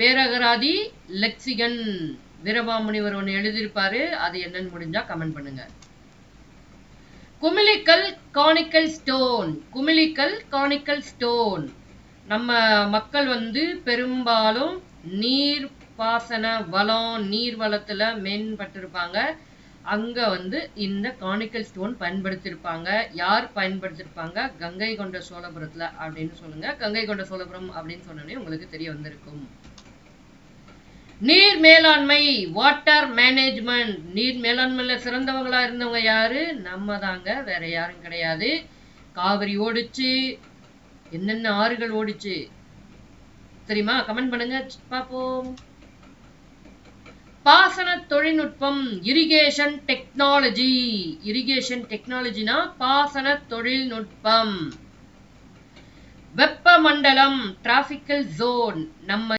பேரகராதி lexicon வீரபாமுனிவர் ஒன்று எழுதியிருப்பாரு. அது என்னன்னு முடிஞ்சா கமெண்ட் பண்ணுங்க. குமிழிக்கல் கானிக்கல் ஸ்டோன் குமிழிக்கல் கானிக்கல் ஸ்டோன் நம்ம மக்கள் வந்து பெரும்பாலும் நீர் பாசன வளம் நீர் வளத்தில் மேம்பட்டிருப்பாங்க. அங்கே வந்து இந்த கானிக்கல் ஸ்டோன் பயன்படுத்தியிருப்பாங்க. யார் பயன்படுத்தியிருப்பாங்க? கங்கை கொண்ட சோழபுரத்தில் அப்படின்னு சொல்லுங்கள் கங்கை கொண்ட சோழபுரம் அப்படின்னு சொன்னோடனே உங்களுக்கு தெரிய வந்திருக்கும். நீர் மேலாண்மை வாட்டர் மேனேஜ்மெண்ட் நீர் மேலாண்மையில சிறந்தவங்களா இருந்தவங்க யாரு? நம்ம தாங்க வேற யாரும் கிடையாது. காவிரி ஓடிச்சு. என்னென்ன ஆறுகள் ஓடிச்சு? தெரியுமா? கமெண்ட் பண்ணுங்க. பார்ப்போம். பாசன தொழில்நுட்பம் இரிகேஷன் டெக்னாலஜி இரிகேஷன் டெக்னாலஜினா பாசன தொழில்நுட்பம். வெப்பமண்டலம் டிராபிக்கல் ஜோன் நம்ம